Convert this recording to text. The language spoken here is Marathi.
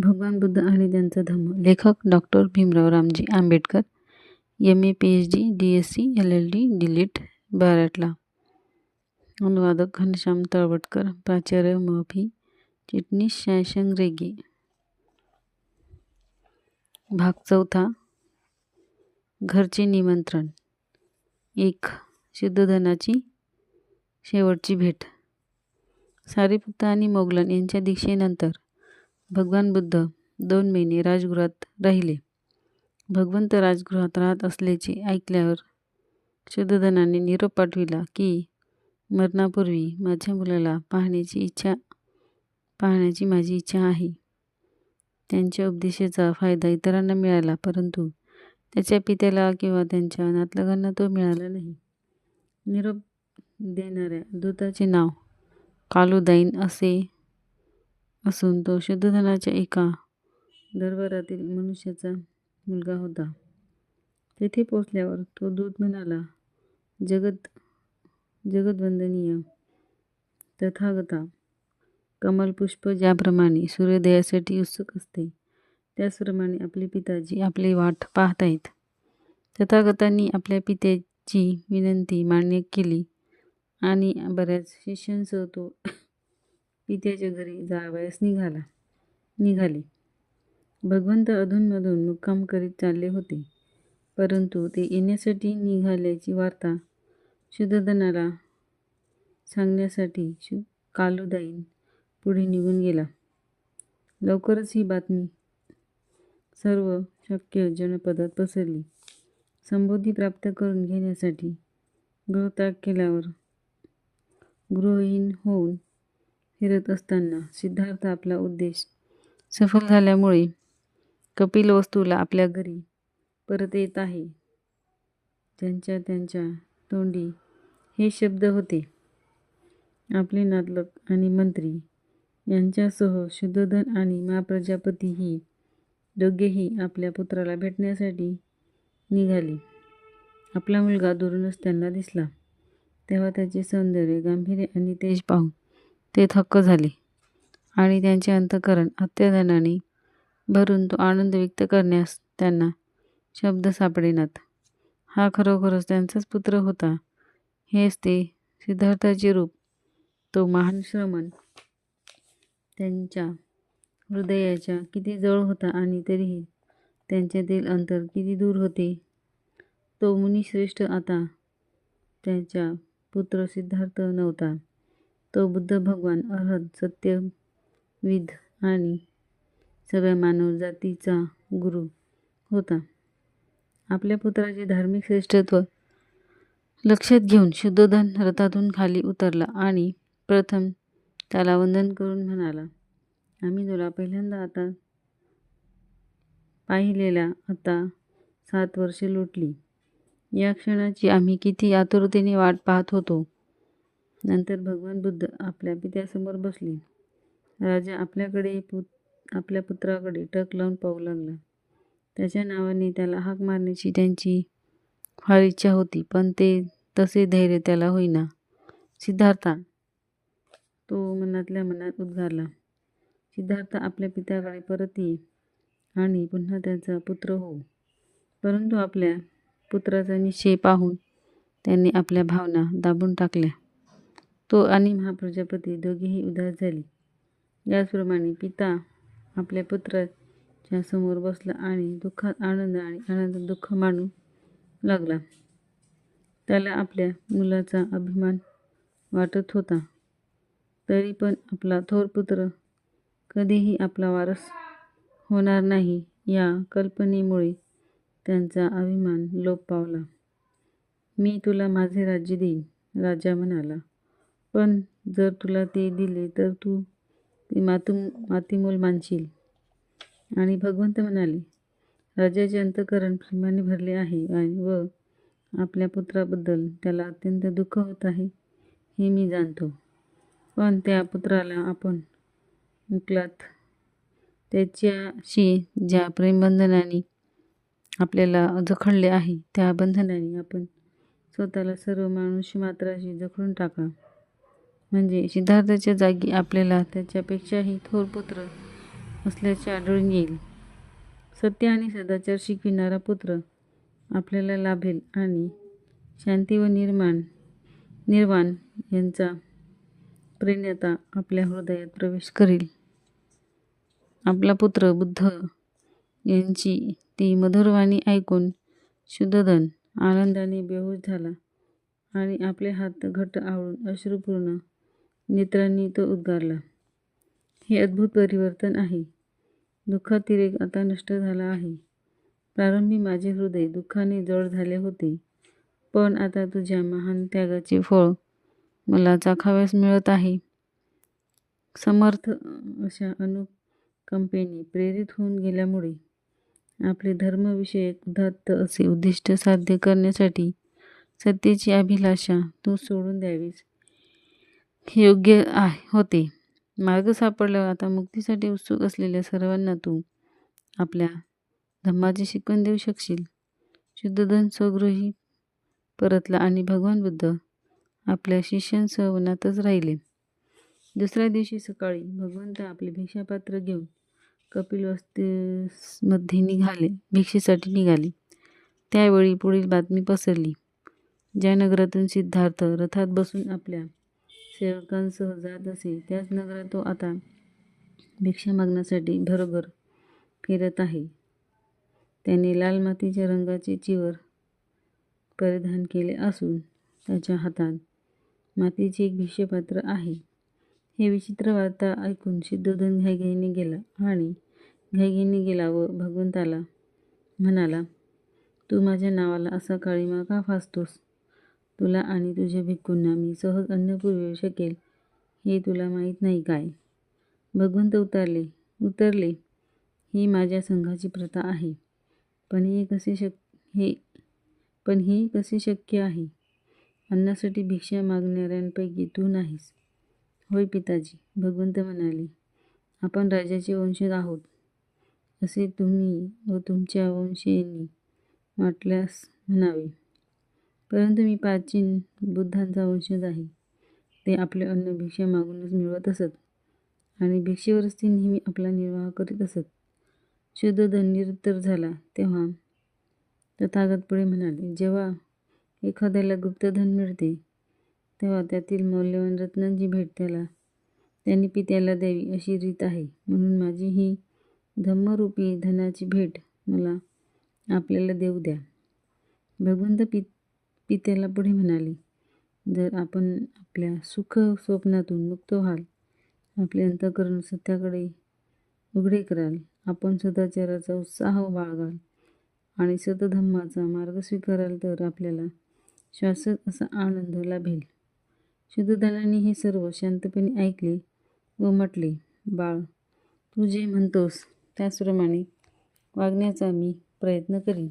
भगवान बुद्ध आणि त्यांचा धम्म. लेखक doctor Bhimrao Ramji Ambedkar M A P H D D S C L L D D Litt बाराटला अनुवादक घनश्याम तळवटकर प्राचार्य महफी चिटणीस शॅशंग रेगे भाग चौथा घरचे निमंत्रण. एक शुद्धोधनाची शेवटची भेट. सारीपुत्त आणि मोगलन यांच्या दीक्षेनंतर भगवान बुद्ध दोन महिने राजगृहात राहिले. भगवंत राजगृहात राहत असल्याचे ऐकल्यावर शुद्धधनाने निरोप पाठविला की मरणापूर्वी माझ्या मुलाला पाहण्याची इच्छा पाहण्याची माझी इच्छा आहे. त्यांच्या उपदेशाचा फायदा इतरांना मिळाला परंतु त्याच्या पित्याला किंवा त्यांच्या नातलगांना तो मिळाला नाही. निरोप देणाऱ्या दूताचे नाव कालुदाईन असे असून तो शुद्धधनाच्या एका दरबारातील मनुष्याचा मुलगा होता. तेथे पोचल्यावर तो दूत म्हणाला जगत जगदवंदनीय तथागता कमलपुष्प ज्याप्रमाणे सूर्योदयासाठी उत्सुक असते त्याचप्रमाणे आपले पिताजी आपली वाट पाहत आहेत तथागतांनी आपल्या पित्याची विनंती मान्य केली आणि बऱ्याच शिष्यांसह तो पित्याच्या घरी जावयास निघाला. निघाले. भगवंत अधूनमधून मुक्काम करीत चालले होते. परंतु ते येण्यासाठी निघाल्याची वार्ता शुद्धधनाला सांगण्यासाठी शु कालुदाईन पुढे निघून गेला. लवकरच ही बातमी सर्व शक्य जनपदात पसरली. संबोधी प्राप्त करून घेण्यासाठी गृहत्याग केल्यावर गृहहीन होऊन फिरत असताना सिद्धार्थ आपला उद्देश सफल झाल्यामुळे कपिल वस्तूला आपल्या घरी परत येत आहे. त्यांच्या त्यांच्या तोंडी हे शब्द होते. आपले नातलग आणि मंत्री यांच्यासह शुद्धोधन आणि महाप्रजापती ही दोघेही आपल्या पुत्राला भेटण्यासाठी निघाली. आपला मुलगा दुरूनच त्यांना दिसला. तेव्हा त्याचे सौंदर्य गांभीर्य आणि तेज पाहून ते थक्क झाले आणि त्यांचे अंतकरण अत्याधनाने भरून तो आनंद व्यक्त करण्यास त्यांना शब्द सापडेनात. हा खरोखरच त्यांचाच पुत्र होता. हेच ते सिद्धार्थाचे रूप. तो महान श्रमण. त्यांच्या हृदयाच्या किती जवळ होता आणि तरीही त्यांच्यातील अंतर किती दूर होते? तो मुनिश्रेष्ठ आता त्यांच्या पुत्र सिद्धार्थ नव्हता. तो बुद्ध भगवान अर्हत सत्यविद आणि सगळ्या मानव जातीचा गुरु होता. आपल्या पुत्राचे धार्मिक श्रेष्ठत्व लक्षात घेऊन शुद्धोधन रथातून खाली उतरला आणि प्रथम त्याला वंदन करून म्हणाला आम्ही तुला पहिल्यांदा आता पाहिलेला आता सात वर्षे लोटली. या क्षणाची आम्ही किती आतुरतेने वाट पाहत होतो. नंतर भगवान बुद्ध आपल्या पित्यासमोर बसले. राजा आपल्याकडे पुत आपल्या पुत्राकडे टक लावून पाहू लागला. त्याच्या नावाने त्याला हाक मारण्याची त्यांची फार इच्छा होती पण ते तसे धैर्य त्याला होईना. सिद्धार्था तो मनातल्या मनात उद्गारला. सिद्धार्थ आपल्या पित्याकडे परत ये आणि पुन्हा त्याचा पुत्र हो. परंतु आपल्या पुत्राचा निश्चय पाहून त्यांनी आपल्या भावना दाबून टाकल्या. तो आणि महाप्रजापती दोघेही उदास झाले. याचप्रमाणे पिता आपल्या पुत्राच्या समोर बसला आणि दुःखात आनंद आणि आनंदात दुःख मानू लागला. त्याला आपल्या मुलाचा अभिमान वाटत होता. तरी पण आपला थोर पुत्र कधीही आपला वारस होणार नाही या कल्पनेमुळे त्यांचा अभिमान लोप पावला. मी तुला माझे राज्य देईन राजा म्हणाला. पण जर तुला ते दिले तर तू ते मातू मातीमोल मानशील. आणि भगवंत म्हणाले राजाचे अंतकरण प्रेमाने भरले आहे आणि व आपल्या पुत्राबद्दल त्याला अत्यंत दुःख होत आहे हे मी जाणतो. पण त्या पुत्राला आपण मुकलात. त्याच्याशी ज्या प्रेमबंधनाने आपल्याला जखडले आहे त्या बंधनाने आपण स्वतःला सर्व मानुष्य मात्राशी जखडून टाका. म्हणजे सिद्धार्थाच्या जागी आपल्याला त्याच्यापेक्षाही थोर पुत्र असल्याचे आढळून येईल. सत्य आणि सदाचार शिकविणारा पुत्र आपल्याला लाभेल आणि शांती व निर्माण निर्वाण यांचा प्रेरणता आपल्या हृदयात प्रवेश करेल. आपला पुत्र बुद्ध यांची ती मधुरवाणी ऐकून शुद्धधन आनंदाने बेहोश झाला आणि आपले हात घट्ट आवळून अश्रुपूर्ण नेत्रांनी तो उद्गारला. हे अद्भुत परिवर्तन आहे. दुःखातिरेक आता नष्ट झाला आहे. प्रारंभी माझे हृदय दुःखाने जड झाले होते. पण आता तुझ्या महान त्यागाचे फळ मला चाखाव्यास मिळत आहे. समर्थ अशा अनुकंपेने प्रेरित होऊन गेल्यामुळे आपले धर्मविषयक उदात्त असे उद्दिष्ट साध्य करण्यासाठी सत्तेची अभिलाषा तू सोडून द्यावीस. योग्य आहे होते. मार्ग सापडल्यावर आता मुक्तीसाठी उत्सुक असलेल्या सर्वांना तू आपल्या धम्माची शिकवण देऊ शकशील. शुद्धधन स्वगृही परतला आणि भगवान बुद्ध आपल्या शिष्यांसह वनातच राहिले. दुसऱ्या दिवशी सकाळी भगवंत आपले भिक्षापात्र घेऊन कपिल वस्तीमध्ये निघाले भिक्षेसाठी निघाले. त्यावेळी पुढील बातमी पसरली. ज्या नगरातून सिद्धार्थ रथात बसून आपल्या सेवकांसह जात असे. त्याच नगरात तो आता भिक्षा मागण्यासाठी भरभर फिरत आहे. त्याने लाल मातीच्या रंगाचे चिवर परिधान केले असून त्याच्या हातात मातीचे एक भिक्षेपात्र आहे. हे विचित्र वार्ता ऐकून सिद्धोधन घाईघाईने गेला आणि घाईघाईने गेला व भगवंताला म्हणाला तू माझ्या नावाला असा काळीमा का फासतोस? तुला आणि तुझ्या भिक्खूंना मी सहज अन्न पुरवू शकेल हे तुला माहीत नाही काय? भगवंत उतरले. उतरले. ही माझ्या संघाची प्रथा आहे. पण हे कसे शक हे पण हे कसे शक्य आहे? अन्नासाठी भिक्षा मागणाऱ्यांपैकी तू नाहीस. होय पिताजी भगवंत म्हणाले. आपण राजाचे वंशज आहोत. असे तुम्ही व तुमच्या वंशीयांनी वाटल्यास म्हणावे. परंतु मी प्राचीन बुद्धांचा वंशज आहे. ते आपले अन्न भिक्षा मागूनच मिळवत असत आणि भिक्षेवरच ते नेहमी आपला निर्वाह करीत असत. शुद्ध निरुत्तर झाला तेव्हा तथागत पुढे म्हणाले जेव्हा एखाद्याला गुप्तधन मिळते तेव्हा त्यातील मौल्यवान रत्नांची भेट त्याला त्यांनी पित्याला द्यावी अशी रीत आहे. म्हणून माझी ही धम्मरूपी धनाची भेट मला आपल्याला देऊ द्या. भगवंत ती त्याला पुढे म्हणाले जर आपण आपल्या सुख स्वप्नातून मुक्त व्हाल आपले अंतकरण सत्याकडे उघडे कराल आपण सदाचाराचा उत्साह बाळगाल आणि सतधम्माचा मार्ग स्वीकाराल तर आपल्याला शाश्वत असा आनंद लाभेल. शुद्धदानाने हे सर्व शांतपणे ऐकले व म्हटले बाळ तू जे म्हणतोस त्याचप्रमाणे वागण्याचा मी प्रयत्न करीन.